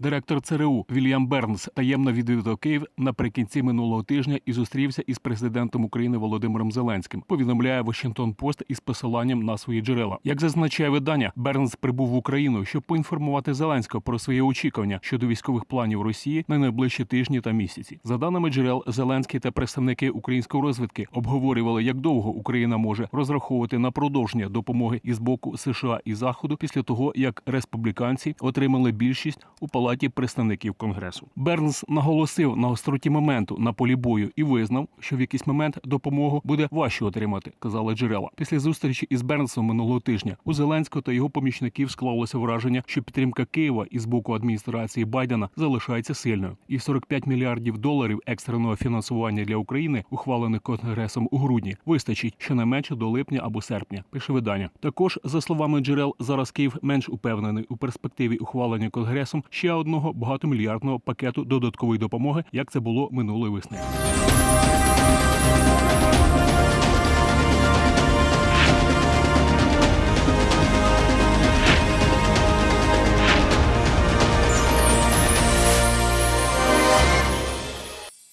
Директор ЦРУ Вільям Бернс таємно відвідав Київ наприкінці минулого тижня і зустрівся із президентом України Володимиром Зеленським. Повідомляє Washington Post із посиланням на свої джерела. Як зазначає видання, Бернс прибув в Україну, щоб поінформувати Зеленського про свої очікування щодо військових планів Росії на найближчі тижні та місяці. За даними джерел, Зеленський та представники української розвідки обговорювали, як довго Україна може розраховувати на продовження допомоги із боку США і Заходу після того, як республіканці отримали більшість у палаті представників Конгресу. Бернс наголосив на остроті моменту на полі бою і визнав, що в якийсь момент допомогу буде важче отримати, казали джерела. Після зустрічі із Бернсом минулого тижня у Зеленського та його помічників склалося враження, що підтримка Києва із боку адміністрації Байдена залишається сильною, і 45 мільярдів доларів екстреного фінансування для України, ухвалених Конгресом у грудні, вистачить щонайменше до липня або серпня. Пише видання. Також за словами джерел, зараз Київ менш упевнений у перспективі ухвалення конгресом ще одного багатомільярдного пакету додаткової допомоги, як це було минулої весни.